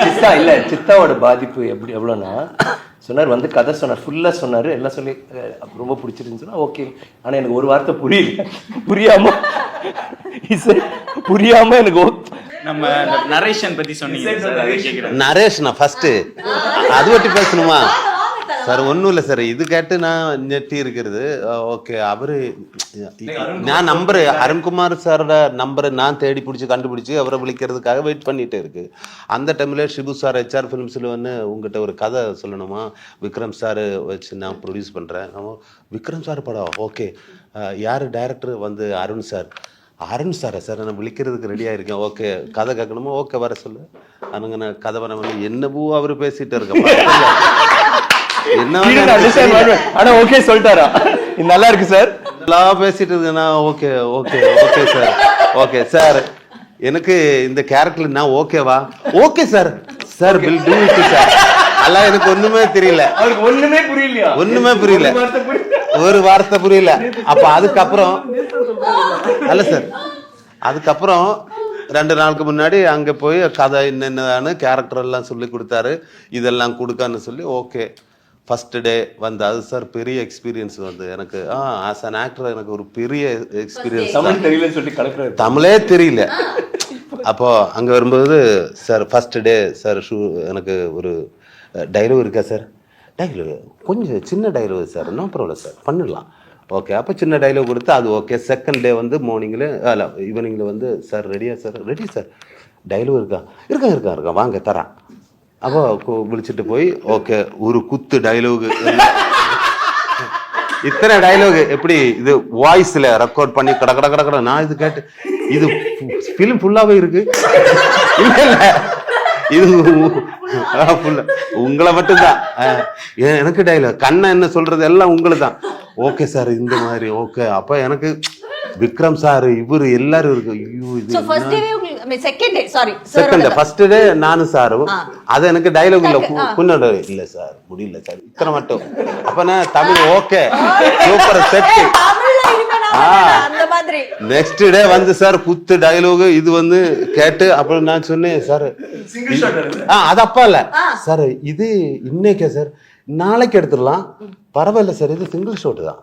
Speaker 4: சித்தா இல்ல சித்தாவோட பாதிப்பு எப்படி எவ்வளோன்னா சொன்னார் வந்து கதை சொன்னார் ஃபுல்லா சொன்னாரு எல்லாம் சொல்லி ரொம்ப பிடிச்சிருந்துச்சுன்னா ஓகே ஆனா எனக்கு ஒரு வார்த்தை புரியல. புரியாம புரியாம எனக்கு
Speaker 6: நம்ம நரேஷன் பத்தி சொன்னீங்க சார் அதை கேட்குறேன்
Speaker 7: நரேஷ் நான் ஃபர்ஸ்ட் அது பற்றி பேசணுமா? சார் ஒன்றும் இல்லை சார். இது கேட்டு நான் நெட்டி இருக்கிறது. ஓகே. அவரு நான் நம்பரு அருண்குமார் சாரோட நம்பரை நான் தேடி பிடிச்சி கண்டுபிடிச்சி அவரை விളിக்கிறதுக்காக வெயிட் பண்ணிட்டு இருக்கு. அந்த டைம்ல ஷிபு சார் ஹெச்ஆர் ஃபிலிம்ஸில் வந்து உங்ககிட்ட ஒரு கதை சொல்லணுமா? விக்ரம் சார் வச்சு நான் ப்ரொடியூஸ் பண்ணுறேன் விக்ரம் சார் படம்? ஓகே. யார் டைரக்டர் வந்து அருண் சார்? அருண் சாரா சார்? நான் விളിக்கிறதுக்கு ரெடியாக இருக்கேன் ஓகே. கதை கேட்கணுமா? ஓகே. வர சொல்லு. அனுங்க நான் கதை வர வந்து என்னவோ அவர் பேசிட்டு இருக்க என்ன
Speaker 4: ஆனா ஓகே சொல்லிட்டாரா? இது நல்லா இருக்கு சார்
Speaker 7: எல்லாம் பேசிட்டு இருக்குன்னா okay okay okay sir okay sir எனக்கு இந்த கேரக்டர் நான் ஓகேவா okay sir sir will do it sir எல்லாம் எனக்கு ஒண்ணுமே தெரியல.
Speaker 4: அவருக்கு ஒண்ணுமே புரியலையா?
Speaker 7: ஒண்ணுமே புரியல.
Speaker 4: ஒரு வார்த்தை புரியல.
Speaker 7: ஒரு வார்த்தை புரியல. அப்ப அதுக்கப்புறம் அல்ல சார் அதுக்கப்புறம் ரெண்டு நாளுக்கு முன்னாடி அங்க போய் கதை என்னென்னு கேரக்டர் எல்லாம் சொல்லி கொடுத்தாரு. இதெல்லாம் கொடுக்கான்னு சொல்லி ஓகே ஃபர்ஸ்ட் டே வந்து அது சார் பெரிய எக்ஸ்பீரியன்ஸ் வந்து. எனக்கு ஆ ஆஸ் அன் ஆக்டர் எனக்கு ஒரு பெரிய எக்ஸ்பீரியன்ஸ்
Speaker 4: தமிழ் தெரியலன்னு சொல்லி கலக்குறாரு.
Speaker 7: தமிழே தெரியல. அப்போ அங்க வரும்போது சார் ஃபர்ஸ்ட் டே சார் ஷூ எனக்கு ஒரு டைலாக் இருக்கா சார் டைலாக் கொஞ்சம் சின்ன dialogue sir no problem sir பண்ணிடலாம். ஓகே அப்போ சின்ன டைலாக் கொடுத்து அது ஓகே செகண்ட் டே வந்து மார்னிங்கில் அல்ல ஈவினிங்கில் வந்து சார் ரெடியா சார் ரெடி சார் டைலாக் இருக்கா? இருக்கா இருக்கா இருக்கா. வாங்க தரேன். அப்போ விളിച്ചിട്ട് போய் ஓகே ஒரு குத்து டயலாக் இத்தனை டைலாக் எப்படி இது வாய்ஸ்ல ரெக்கார்ட் பண்ணி கட கட கட கட நான் இது கேட்டு இது ஃபிலிம் ஃபுல்லாவே இருக்கு இது உங்களை மட்டும்தான் எனக்கு டைலாக் கண்ணை என்ன சொல்றது எல்லாம் உங்களை தான் ஓகே சார் இந்த மாதிரி ஓகே அப்ப எனக்கு விக்ரம் சார் இவரு எல்லாரும் இருக்கு ஐயோ இது
Speaker 1: second day sorry
Speaker 7: second first day நானும் சாரும். அது எனக்கு டைலாக் இல்ல குன்னோட இல்ல சார் முடியல சார் இத்தனை மட்டும். அப்ப நான் தமிழ் ஓகே சூப்பர் செட்
Speaker 1: தமிழ்ல இனிமே நான்
Speaker 7: ஆ.
Speaker 1: பண்ணல, அந்த மாதிரி.
Speaker 7: நெக்ஸ்ட் டே வந்து சார் குத்து டயலாக் இது வந்து கேட்டு அப்புறம் நான் சொன்னேன் சார் ஆ அது அப்பா இல்ல. சார் இது இன்னைக்கே சார் நாளைக்கு எடுத்துடலாம். பரவாயில்ல சார் இது சிங்கிள் ஷாட் தான்.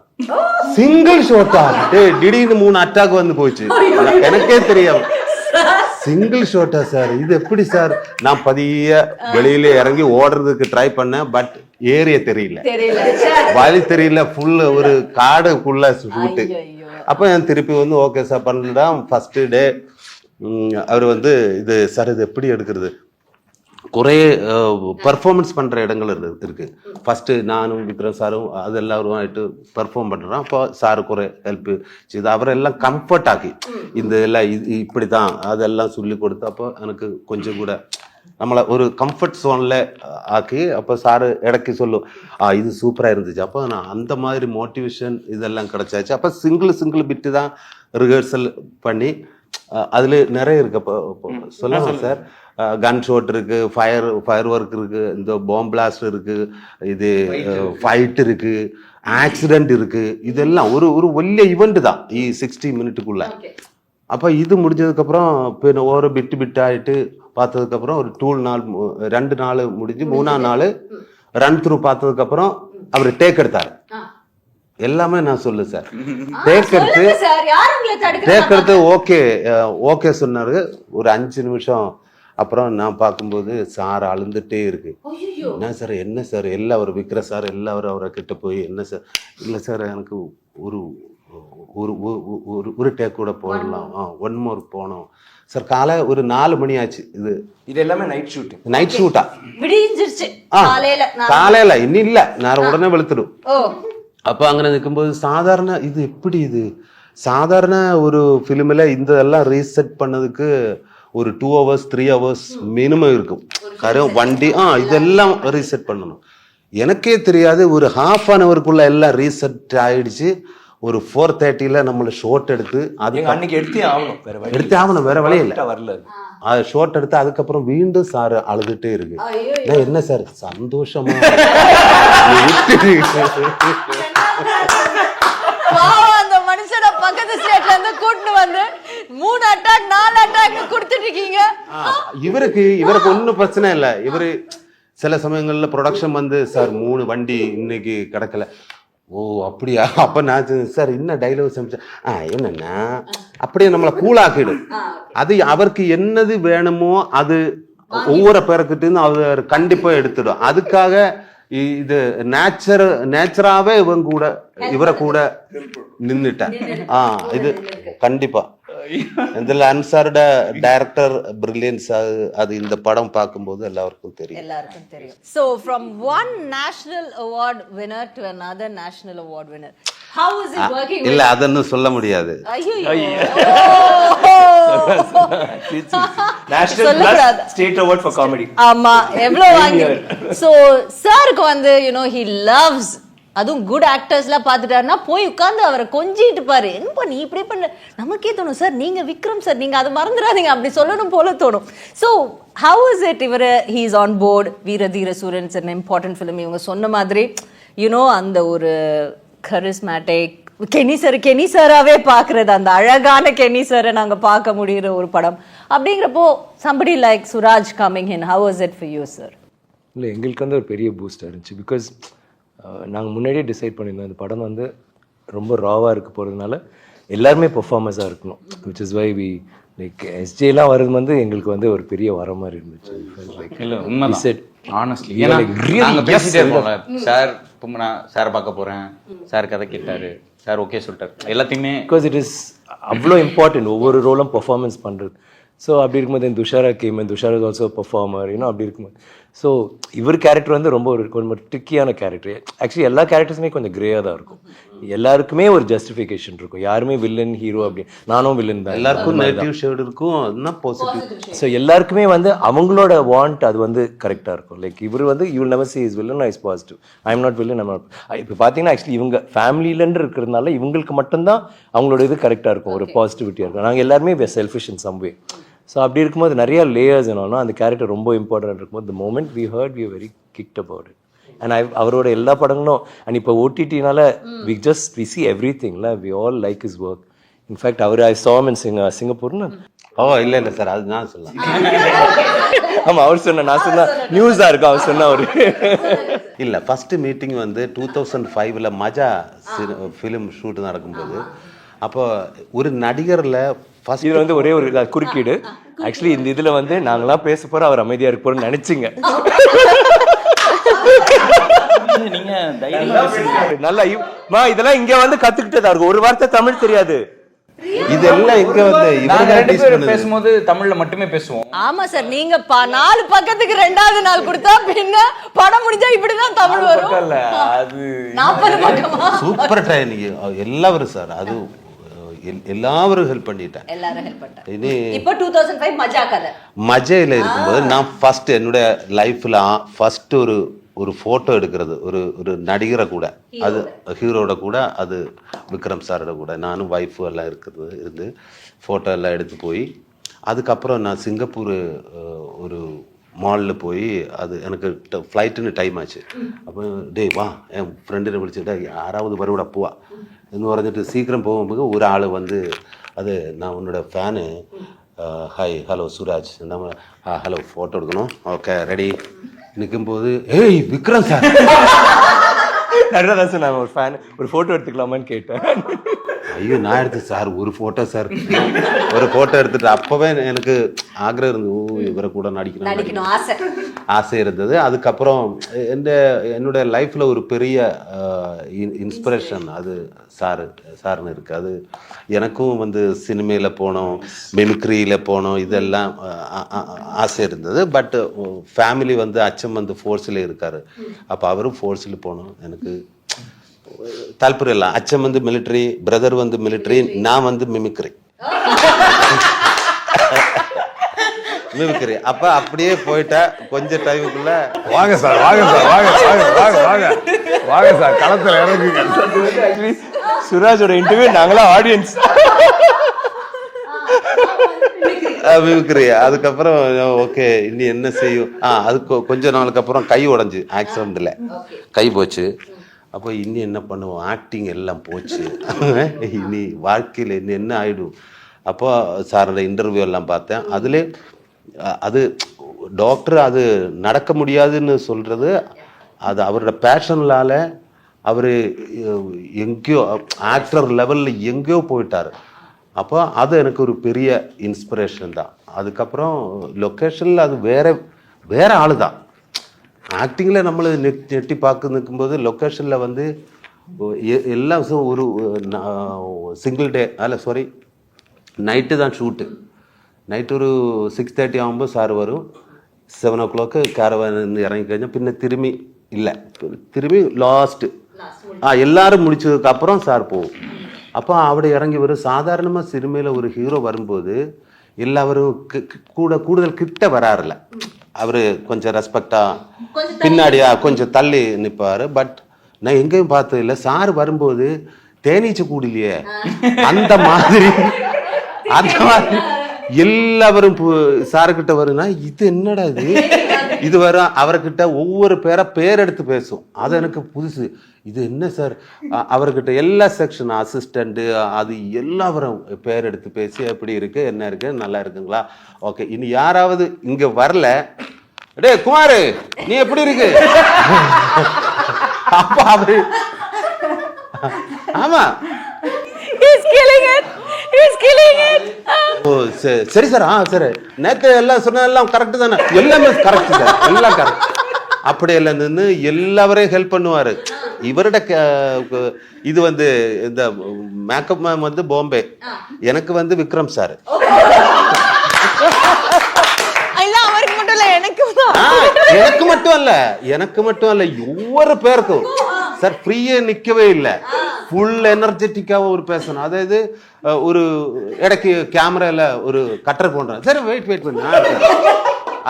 Speaker 7: சிங்கிள் ஷாட்டா டேய் திடீர்னு மூணு அட்டாக் வந்து போச்சு. எனக்கே தெரியும் சிங்கிள் ஷாட்டா சார் இது எப்படி சார் நான் பதிய வெளியில இறங்கி ஓடுறதுக்கு ட்ரை பண்ணேன் பட் ஏரிய தெரியல. வழி தெரியல ஃபுல் ஒரு காடுக்குள்ள ஷூட்டு
Speaker 1: ஐயையோ.
Speaker 7: அப்போ நான் திருப்பி வந்து ஓகே சார் பண்ணலாம். ஃபர்ஸ்ட் டே அவர் வந்து இது சார் இது எப்படி எடுக்கிறது? குறைய பர்ஃபார்மன்ஸ் பண்ணுற இடங்கள் இருக்கு. ஃபஸ்ட்டு நானும் விக்ரம் சாரும் அது எல்லாரும் ஆகிட்டு பெர்ஃபார்ம் பண்ணுறோம் அப்போ சார் குறை ஹெல்ப் செய்து அவரெல்லாம் கம்ஃபர்ட் ஆக்கி இந்த எல்லாம் இது இப்படி தான் அதெல்லாம் சொல்லி கொடுத்து அப்போ எனக்கு கொஞ்சம் கூட நம்மளை ஒரு கம்ஃபர்ட் சோனில் ஆக்கி அப்போ சாரு இடக்கி சொல்லும் ஆ இது சூப்பராக இருந்துச்சு. அப்போ நான் அந்த மாதிரி மோட்டிவேஷன் இதெல்லாம் கிடச்சாச்சு. அப்போ சிங்கிள் சிங்கிள் பிட்டு தான் ரிஹர்சல் பண்ணி அதில் நிறைய இருக்கு. இப்போ சொல்லலாம் சார். கன் ஷோட் இருக்கு ஃபயர் ஃபயர் ஒர்க் இருக்கு இந்த பாம்பு பிளாஸ்ட் இருக்கு இது ஃபைட் இருக்கு. ஆக்சிடென்ட் இருக்கு இதெல்லாம் ஒரு ஒரு ஒல்லிய ஈவெண்ட் தான் இ சிக்ஸ்டி மினிட்டுக்குள்ள அப்போ இது முடிஞ்சதுக்கப்புறம் பின்ன ஒரு பிட்டு பிட் ஆகிட்டு பார்த்ததுக்கப்புறம் ஒரு டூ நாள் ரெண்டு நாள் முடிஞ்சு மூணாம் நாள் ரன் த்ரூ பார்த்ததுக்கப்புறம் அவர் டேக் எடுத்தார். எல்லாமே நான் சொல்லு சார். டேக் எடுத்து ஓகே ஓகே சொன்னாரு. ஒரு அஞ்சு நிமிஷம். அப்புறம் நான் பார்க்கும்போது சார் அழுந்துட்டே இருக்கு. என்ன சார் என்ன சார்? எல்லாம் அவர் விற்கிற சார் எல்லாரும் அவரை கிட்ட போய் என்ன சார்? இல்லை சார் எனக்கு ஒரு ஒரு ஒரு- ஒரு ஒரு டேக் கூட போடலாம். ஆ ஒன் மோர் போனோம். சார் காலை ஒரு நாலு மணி ஆச்சு இது.
Speaker 4: இது எல்லாமே நைட் ஷூட்டிங்
Speaker 7: நைட் ஷூட்டா
Speaker 1: விடிஞ்சிருச்சு. காலையில
Speaker 7: காலையில இன்னும் இல்ல. நான் உடனே வெளுத்துடும். அப்போ அங்கே நிற்கும்போது சாதாரண இது எப்படி இது? சாதாரண ஒரு ஃபிலிமில் இந்த எல்லாம் ரீசெட் பண்ணதுக்கு ஒரு two hours three hours minimum இருக்கும். காரணம் வண்டி ஆ இதெல்லாம் ரீசெட் பண்ணணும். எனக்கே தெரியாது ஒரு ஹாஃப் அன் ஹவருக்குள்ள எல்லாம் ரீசெட் ஆயிடுச்சு. ஒரு ஃபோர் தேர்ட்டியில் நம்மளை ஷோட் எடுத்து அது
Speaker 4: அன்னைக்கு எடுத்தே ஆகணும்.
Speaker 7: எடுத்தே ஆகணும் வேற வழி இல்லை.
Speaker 4: வரல அது.
Speaker 7: ஷோட் எடுத்து அதுக்கப்புறம் மீண்டும் சார் அழுதுட்டே இருக்கு. நான் என்ன சார் சந்தோஷமா <laughs> நீ விட்டு
Speaker 1: பாவம் அந்த மனுஷனை பக்கத்து ஸ்டேட்ல இருந்து கூட்டிட்டு வந்து மூணு அட்டாக் நாலு அட்டாக் கொடுத்துட்டு இருக்கீங்க.
Speaker 7: இவருக்கு இவருக்கு ஒன்றும் பிரச்சனை இல்லை. இவரு சில சமயங்கள்ல ப்ரொடக்ஷன் வந்து சார் மூணு வண்டி இன்னைக்கு கிடக்கல. ஓ அப்படியா? அப்ப நான் சார் என்ன டைலாக் சமைச்சேன் ஆ என்னன்னா அப்படியே நம்மளை கூலாக்கிடும் அது அவருக்கு என்னது வேணுமோ அது ஒவ்வொரு பேருக்கிட்ட அவர் கண்டிப்பா எடுத்துடும். அதுக்காக இது நேச்சர் நேச்சராவே இவங்க கூட இவரை கூட நின்னுட்டேன். ஆ இது கண்டிப்பா. இதுல அன்சாரோட டைரக்டர் பிரில்லியன்ஸ் அது இந்த படம் பார்க்கும்போது எல்லாருக்கும் தெரியும்.
Speaker 1: எல்லாருக்கும் தெரியும். So from one national award winner to another national award winner how is it working
Speaker 7: இல்ல அதன்னு சொல்ல முடியாது.
Speaker 1: ஐயோ national.
Speaker 4: Plus state award for comedy
Speaker 1: ஆமா எவ்வளவு வாங்கி சோ சாருக்கு வந்து யூ நோ ஹி லவ்ஸ் அதுவும் குட் ஆக்டர்ஸ்லாம் பார்த்துட்டாருன்னா போய் உட்காந்து அவரை கொஞ்சிட்டு பாரு. என்னப்பா நீ இப்படி பண்ண? நமக்கே தோணும் சார் நீங்க விக்ரம் சார் நீங்க அதை மறந்துடாதீங்க. அப்படி சொல்லணும் போல தோணும். ஸோ ஹவு இஸ் இட் இவர்? He is on board Veera Dheera Sooran's என்ன இம்பார்ட்டன்ட் ஃபிலிம் இவங்க சொன்ன மாதிரி யூனோ அந்த ஒரு கரிஸ்மேட்டிக் கெனி சார் கெனி சாராவே பார்க்கறது. அந்த அழகான கெனி சாரை நாங்கள் பார்க்க முடிகிற ஒரு படம். அப்படிங்கிறப்போ somebody like Suraj coming in how is it for you sir
Speaker 4: இல்லை எங்களுக்கு வந்து ஒரு பெரிய பூஸ்டாக இருந்துச்சு. பிகாஸ் நாங்கள் முன்னாடியே டிசைட் பண்ணியிருந்தோம். இந்த படம் வந்து ரொம்ப ராவாக இருக்க போகிறதுனால எல்லாருமே பெர்ஃபார்மன்ஸாக இருக்கணும். Which is why we like எஸ்ஜேலாம் வர்றது வந்து எங்களுக்கு வந்து ஒரு பெரிய வர மாதிரி இருந்துச்சு.
Speaker 6: ஆனஸ்ட்லி
Speaker 4: "You are
Speaker 6: ஏன்னா
Speaker 4: like really
Speaker 6: நாங்க
Speaker 4: yes,
Speaker 6: பேசிட்டே
Speaker 4: sir."
Speaker 6: இருப்போம்ல. சார் இப்போ நான் சார் பார்க்க போறேன். சார் கதை கேட்டாரு. சார் ஓகே சொல்லிட்டாரு. எல்லாத்தையுமே
Speaker 4: பிகாஸ் இட் இஸ் அவ்வளோ இம்பார்ட்டன்ட் ஒவ்வொரு ரோலும் பெர்ஃபார்மன்ஸ் பண்ணுறது ஸோ அப்படி இருக்கும்போது Thushara came Thushara is also performer இன்னும் அப்படி இருக்கும்போது. ஸோ இவர் கேரக்டர் வந்து ரொம்ப ஒரு ரொம்ப ட்ரிக்கியான கேரக்டர் ஆக்சுவலி எல்லா கேரக்டர்ஸுமே கொஞ்சம் கிரேயாக தான் இருக்கும். எல்லாருக்குமே ஒரு ஜஸ்டிஃபிகேஷன் இருக்கும். யாருமே வில்லன் ஹீரோ அப்படி நானும் வில்லன் தான்.
Speaker 7: எல்லாருக்கும் நெகட்டிவ் ஷேடு இருக்கும். அதுனா பாசிட்டிவ்
Speaker 4: ஸோ எல்லாருக்குமே வந்து அவங்களோட வாண்ட் அது வந்து கரெக்டாக இருக்கும். லைக் இவர் வந்து you never see is villain is positive I am not villain I'm not இப்போ பார்த்தீங்கன்னா ஆக்சுவலி இவங்க ஃபேமிலியிலன்னு இருக்கிறதுனால இவங்களுக்கு மட்டும்தான் அவங்களோட இது கரெக்டாக இருக்கும். ஒரு பாசிட்டிவிட்டியாக இருக்கும். நாங்கள் எல்லாருமே selfish in some way
Speaker 2: so அப்படி இருக்கும்போது நிறைய லேயர்ஸ் என்னன்னா அந்த கேரக்டர் ரொம்ப இம்பார்ட்டன்ட் இருக்கும்போது the moment we heard we very kicked about it and I அவரோட எல்லா படங்களும் அண்ட் இப்போ ஓடிடினால we just we see every திங்ல we all like is work in fact our I saw him in சிங்க சிங்கப்பூர்னு
Speaker 7: ஓ இல்லை இல்லை சார் அது நான் சொல்லலாம் <laughs>
Speaker 2: ஆமா அவர் சொன்ன நான் சொன்ன நியூஸா இருக்கும் அவர் சொன்ன அவரு
Speaker 7: இல்லை ஃபஸ்ட்டு மீட்டிங் வந்து டூ தௌசண்ட் ஃபைவ்ல மஜா ஃபிலிம் ஷூட் நடக்கும்போது அப்போ ஒரு நடிகரில் ஃபஸ்ட்
Speaker 2: இது வந்து ஒரே ஒரு குறுக்கீடு. ஆக்சுவலி இந்த இதுல வந்து நாங்களாம் பேச போறோம் அவர் அமைதியா இருக்க போறோம்னு நினைச்சிங்க.
Speaker 6: நீங்க தைரியமா பேசுங்க.
Speaker 2: நல்லா மா இதெல்லாம் இங்க வந்து கத்துக்கிட்டதா. இருக்கும் ஒரு வார்த்தை தமிழ் தெரியாது.
Speaker 7: இதெல்லாம் இங்கே வந்து
Speaker 6: நாங்க ரெண்டு பேரும் பேசும்போது தமிழ்ல மட்டுமே பேசுவோம்.
Speaker 1: ஆமா சார் நீங்க ப- நாலு பக்கத்துக்கு ரெண்டாவது நாள் கொடுத்தா பின்ன படம் முடிஞ்சா இப்படிதான் தமிழ் வரும்.
Speaker 6: இல்ல அது
Speaker 1: நாற்பது பக்கமா?
Speaker 7: சூப்பர் ட்ரைனிங் எல்லாரும் சார் அது எல்லாரும் பண்ணிட்டேன்
Speaker 1: எல்லாரும் ஹெல்ப் பண்ணிட்டேன்
Speaker 7: இனி
Speaker 1: மஜா கதை.
Speaker 7: மஜையில் இருக்கும்போது நான் ஃபர்ஸ்ட் என்னுடைய லைஃப்பில் ஃபர்ஸ்ட் ஒரு ஒரு ஃபோட்டோ எடுக்கிறது. ஒரு ஒரு நடிகரை கூட. அது ஹீரோட கூட அது விக்ரம் சாரோட கூட. நானும் ஒய்ஃபு எல்லாம் இருக்கிறது இருந்து ஃபோட்டோ எல்லாம் எடுத்து போய் அதுக்கப்புறம் நான் சிங்கப்பூர் ஒரு மாலில் போய் அது எனக்கு ஃப்ளைட்டுன்னு டைம் ஆச்சு. அப்போ டேய் வா என் ஃப்ரெண்டு விழிச்சுட்டா யாராவது வருவிட போவா. എന്ന് പറഞ്ഞിട്ട് சீக்கிரம் போகும்போது ஒரு ஆள் வந்து அது நான் உன்னோட ஃபேனு ஹாய் ஹலோ சுராஜ் நம்ம ஹலோ ஃபோட்டோ எடுக்கணும் ஓகே ரெடி நிற்கும்போது ஏய் விக்ரம் சார்
Speaker 2: நிறைய சார் நான் ஒரு ஃபேன் ஒரு போட்டோ எடுத்துக்கலாமான்னு கேட்டேன்
Speaker 7: ஐயோ நான் எடுத்து சார் ஒரு ஃபோட்டோ சார். ஒரு ஃபோட்டோ எடுத்துட்டு அப்போவே எனக்கு ஆக்ரகம் இருந்தது. ஓ இவரை கூட நடிக்கணும்
Speaker 1: நடிக்கணும் ஆசை.
Speaker 7: ஆசை இருந்தது. அதுக்கப்புறம் எந்த என்னுடைய லைஃப்பில் ஒரு பெரிய இன்ஸ்பிரேஷன் அது சாரு சார்னு இருக்கு. அது எனக்கும் வந்து சினிமையில் போனோம் மிமிக்ரியில் போனோம். இதெல்லாம் ஆசை இருந்தது. பட் ஃபேமிலி வந்து அச்சம் வந்து ஃபோர்ஸில் இருக்காரு. அப்போ அவரும் ஃபோர்ஸில் போகணும் எனக்கு தால்பரியம் இல்லை. அச்சம் வந்து மிலிட்ரி பிரதர் வந்து மிலிட்ரி நான் வந்து மிமிக்ரி மிமிக்ரி அப்ப அப்படியே போயிட்டா கொஞ்ச டைமுக்குள்ள
Speaker 3: வாங்க சார் வாங்க சார் வாங்க வாங்க வாங்க வாங்க வாங்க. சார் களத்தில் இறங்குங்க
Speaker 2: சுராஜோட இன்டர்வியூ நாங்களாம் ஆடியன்ஸ்
Speaker 7: மிமிக்ரி அதுக்கப்புறம் ஓகே இனி என்ன செய்யும்? ஆ அது கொஞ்ச நாளுக்கு அப்புறம் கை உடைஞ்சு ஆக்சிடென்ட்ல கை போச்சு. அப்போ இனி என்ன பண்ணுவோம்? ஆக்டிங் எல்லாம் போச்சு. <laughs> இனி வாழ்க்கையில் இனி என்ன ஆகிடும் அப்போ சாரோட இன்டர்வியூ எல்லாம் பார்த்தேன். அதிலே அது டாக்டர் அது நடக்க முடியாதுன்னு சொல்கிறது அது அவரோட பேஷன்லால அவர் எங்கேயோ ஆக்டர் லெவலில் எங்கேயோ போயிட்டார். அப்போ அது எனக்கு ஒரு பெரிய இன்ஸ்பிரேஷன் தான். அதுக்கப்புறம் லொக்கேஷனில் அது வேற வேற ஆளு தான் ஆக்டிங்கில் நம்மளை நெட் நெட்டி பார்க்க நிற்கும்போது லொக்கேஷனில் வந்து எல்லாம் ஒரு சிங்கிள் டே அல்ல சாரி நைட்டு தான் ஷூட்டு. நைட்டு ஒரு சிக்ஸ் தேர்ட்டி ஆகும்போது சார் வரும். செவன் ஓ கிளாக்கு கேரவான் இறங்கி கழிஞ்சோம் பின்ன திரும்பி இல்லை திரும்பி லாஸ்ட்டு ஆ எல்லாரும் முடிச்சதுக்கு சார் போகும். அப்போ அவட இறங்கி வரும். சாதாரணமாக சிறுமையில் ஒரு ஹீரோ வரும்போது எல்லாரும் கூட கூடுதல் கிட்ட வராருல அவர் கொஞ்சம் ரெஸ்பெக்டாக பின்னாடியா கொஞ்சம் தள்ளி நிற்பாரு பட் நான் எங்கேயும் பார்த்தது இல்லை சார் வரும்போது தேனீச்சை கூடலையே. அந்த மாதிரி. அந்த மாதிரி. எல்லாரும் சாருக்கிட்ட வருனா இது என்னடா இது? <laughs> இது வரும். அவர்கிட்ட ஒவ்வொரு பேரா பேர் எடுத்து பேசும். அது எனக்கு புதுசு. இது என்ன சார்? அவர்கிட்ட எல்லா செக்ஷன் அசிஸ்டண்ட்டு அது எல்லாரும் பேர் எடுத்து பேசி எப்படி இருக்கு? என்ன இருக்கு? நல்லா இருக்குங்களா? ஓகே இனி யாராவது இங்க வரல டேய் குமாரு நீ எப்படி இருக்கு? <laughs> அப்ப அவரு ஆமா. ஓ சரி சரி சார் ஆ சரி. நேற்று எல்லாம் சொன்ன எல்லாம் கரெக்டு தானே? எல்லாமே கரெக்ட் சார். எல்லாம் கரெக்ட் அப்படி எல்லாம் நின்று எல்லாவரையும் ஹெல்ப் பண்ணுவார். இவரோட இது வந்து இந்த மேக்கப் மேம் வந்து பாம்பே. எனக்கு வந்து விக்ரம் சார். எனக்கு மட்டும். அல்ல எனக்கு மட்டும் அல்ல ஒவ்வொரு பேருக்கும். சார் ஃப்ரீயே நிக்கவே இல்லை. ஃபுல் எனர்ஜெட்டிக்காக ஒரு பேசணும். அதாவது ஒரு இடைக்கு கேமரால ஒரு கட்டர் போடுறேன் சரி வெயிட் வெயிட் பண்ணு.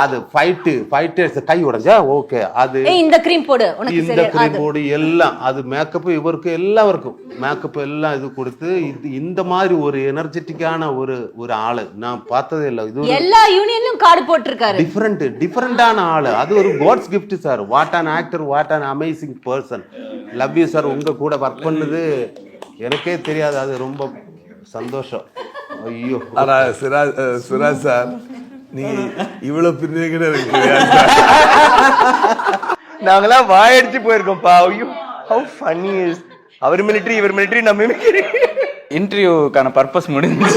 Speaker 7: அது ஃபைட்டு ஃபைட்டர்ஸ் கை உடைஞ்சா ஓகே அது
Speaker 1: இந்த க்ரீம் போடு
Speaker 7: இந்த கிரீம் போடு எல்லாம் அது மேக்கப் இவருக்கு எல்லாருக்கும் மேக்கப் எல்லாம் இது கொடுத்து இது இந்த மாதிரி ஒரு எனர்ஜெட்டிக்கான ஒரு ஒரு ஆளு. நான் பார்த்ததே இல்லை இது
Speaker 1: எல்லா யூனியன்லயும் கார்டு போட்டிருக்காரு.
Speaker 7: டிஃப்ரெண்ட் டிஃப்ரெண்டான ஆளு. அது ஒரு god's gift sir what an actor what an amazing person love you sir உங்க கூட ஒர்க் பண்ணது எனக்கே தெரியாது. அது ரொம்ப சந்தோஷம். ஐயோ.
Speaker 3: ஆனா சிராஜ் சுராஜ் சார் நீ இவ்வளவு தெரியாது சார்.
Speaker 4: நாங்களாம் வாயடிச்சு போயிருக்கோம்ப்பா. ஐயோ ஹவு ஃபன்னி இஸ் அவர் மிலிட்ரி இவர் மிலிட்ரி நம்ம
Speaker 6: இன்டர்வியூக்கான பர்பஸ் முடிஞ்சு.